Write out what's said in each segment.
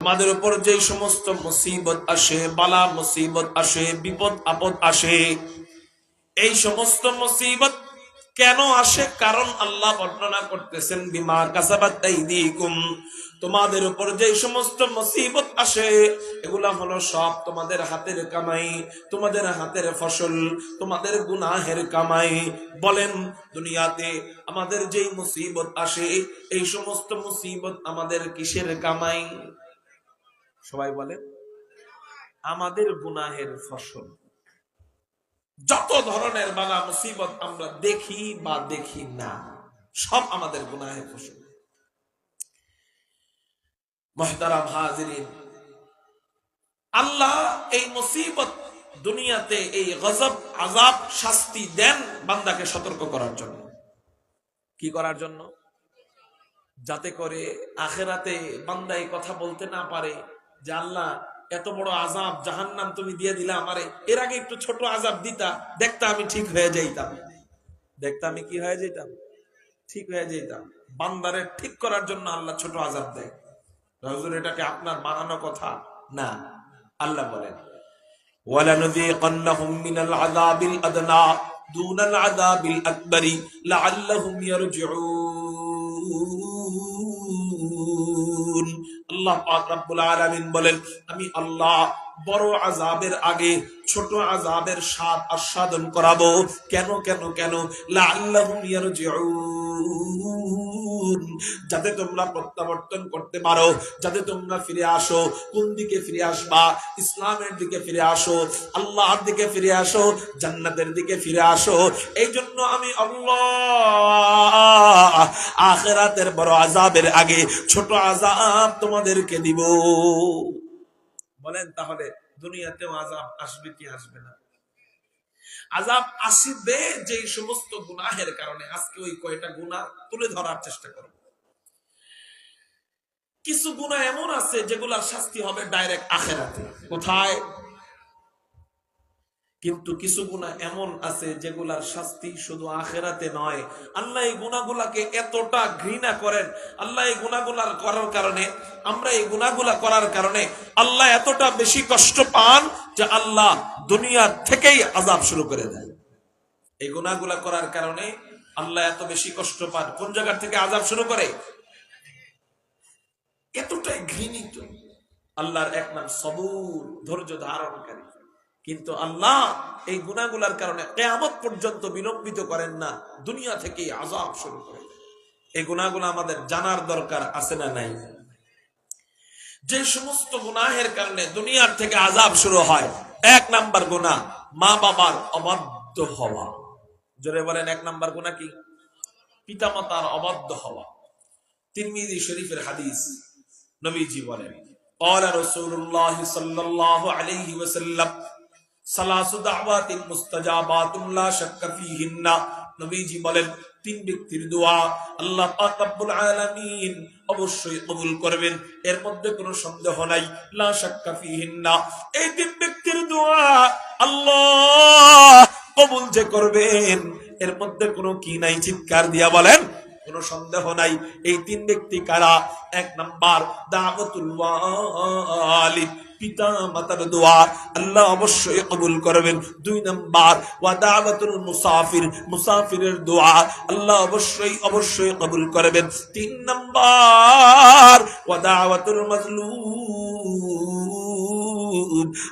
আমাদের উপর যে সমস্ত মুসিবত আসে, বালা মুসিবত আসে, বিপদ আপদ আসে, এই সমস্ত মুসিবত কেন আসে? কারণ আল্লাহ বর্ণনা করতেছেন, বিমা কাসাবাত আইদিকুম। তোমাদের উপর যে সমস্ত মুসিবত আসে, এগুলা হলো সব তোমাদের হাতের কামাই, তোমাদের হাতের ফসল, তোমাদের গুনাহের কামাই। বলেন, দুনিয়াতে আমাদের যেই মুসিবত আসে, এই সমস্ত মুসিবত আমাদের কিসের কামাই? সবাই বলে আমাদের গুনাহের ফসল, যত ধরনের বালা মুসিবত আমরা দেখি বা দেখি না, সব আমাদের গুনাহের ফসল। মহতারাম হাজিরিন, আল্লাহ এই মুসিবত দুনিয়াতে এই গজব আজাব শাস্তি দেন বান্দাকে সতর্ক করার জন্য। কি করার জন্য? যাতে করে আখেরাতে বান্দা এই কথা বলতে না পারে যে আল্লাহ, এত বড় আজাব জাহান নাম তুমি দিয়ে দিলা আমারে। এর আগে একটু ছোট আজাব দিতা, দেখতা আমি ঠিক হয়ে যাইতাম। দেখতা আমি কি হয়ে যেতাম ঠিক হয়ে যেতাম বান্দারে ঠিক করার জন্য আল্লাহ ছোট আজাব দেয়। হজুর এটাকে আপনার বানানো কথা? না। আল্লাহ বলেন, ওয়ালানুযীকান্নাহুম মিনাল আযাবিল আদনা দুনাল আযাবিল আকবারি লাআল্লাহুম ইয়ারজিউন। আল্লাহ পাক রব্বুল আলামিন বলেন আমি আল্লাহ বড় আজাবের আগে ছোট আজাবের স্বাদ আস্বাদন করাবো। কেন কেন কেন? যাতে তোমরা প্রত্যাবর্তন করতে পারো, যাতে তোমরা ফিরে আসো। কোন দিকে ফিরে আসবা? ইসলামের দিকে ফিরে আসো, আল্লাহর দিকে ফিরে আসো, জান্নাতের দিকে ফিরে আসো। এই জন্য আমি আল্লাহ আখেরাতের বড় আজাবের আগে ছোট আজাব তোমাদেরকে দিব। বলেন, তাহলে দুনিয়াতেও আজাব আসবে কি আসবে না? আজাব আসবে যে সমস্ত গুনাহের কারণে। আজকে ওই কয়টা গুনাহ তুলে ধরার চেষ্টা করব। কিছু গুণা এমন আছে যেগুলা শাস্তি হবে ডাইরেক্ট আখেরাতে। কোথায়? কিন্তু কিছু গুণা এমন আছে যেগুলার শাস্তি শুধু আখেরাতে নয়। আল্লাহ এই গুণাগুলাকে এতটা ঘৃণা করেন, আল্লাহ এই গুণাগুলার করার কারণে, আমরা এই গুণাগুলা করার কারণে আল্লাহ এতটা বেশি কষ্ট পান যে আল্লাহ দুনিয়া থেকেই আজাব শুরু করে দেয়। এই গুণাগুলা করার কারণে আল্লাহ এত বেশি কষ্ট পান। কোন জায়গার থেকে আজাব শুরু করে? এতটাই ঘৃণিত। আল্লাহর এক নাম সবুর, ধৈর্য ধারণকারী। কিন্তু আল্লাহ এই গুণাগুলার কারণে কেয়ামত পর্যন্ত বিলম্বিত করেন না দুনিয়া থেকে আজাব শুরু করে এই গুণাগুলো আমাদের জানার দরকার আছে না নাই যে সমস্ত গুনাহের কারণে দুনিয়ার থেকে আজাব শুরু হয় এক নাম্বার গুনাহ মা বাবার অবাধ্য হওয়া জোরে বলেন এক নাম্বার গুনাহ কি পিতামাতার অবাধ্য হওয়া তিরমিজি শরীফের হাদিস নবীজি বলেন قال رسول الله صلى الله عليه وسلم অবশ্যই কবুল করবেন, এর মধ্যে কোনো সন্দেহ নাই। লা শাক্কা ফীহিন্না। এই তিন ব্যক্তির দোয়া আল্লাহ কবুল যে করবেন, এর মধ্যে কোনো কি নাই, চিৎকার দিয়া বলেন কোনো সন্দেহ নাই। এই তিন ব্যক্তি কারা? এক নাম্বার দাওয়াতুল পিতা মাতার দোয়া। আল্লাহ অবশ্যই কবুল করবেন। দুই নাম্বার, ওয়া দাওয়াতুল মুসাফির, মুসাফিরের দোয়া। আল্লাহ অবশ্যই অবশ্যই কবুল করবেন। তিন নাম্বার, ওয়া দাওয়াতুল মাজলুম।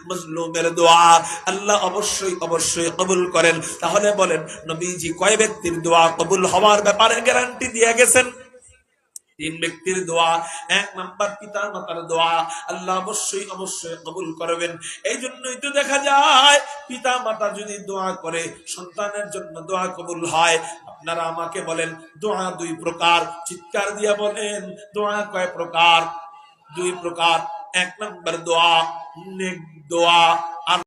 মজলুমের দোয়া আল্লাহ অবশ্যই অবশ্যই কবুল করেন। তাহলে বলেন, নবীজি কয় ব্যক্তির দোয়া কবুল হওয়ার ব্যাপারে গ্যারান্টি দিয়ে গেছেন? তিন ব্যক্তির দোয়া, এক নাম্বার পিতা মাতার দোয়া, আল্লাহ অবশ্যই অবশ্যই কবুল করবেন। এই জন্যই তো দেখা যায়, পিতা মাতা যদি দোয়া করে, সন্তানের জন্য দোয়া কবুল হয়, আপনারা আমাকে বলেন, দোয়া দুই প্রকার। চিৎকার দিয়া বলেন, দোয়া কয় প্রকার? দুই প্রকার। এক নম্বর দোয়া নেক দোয়া।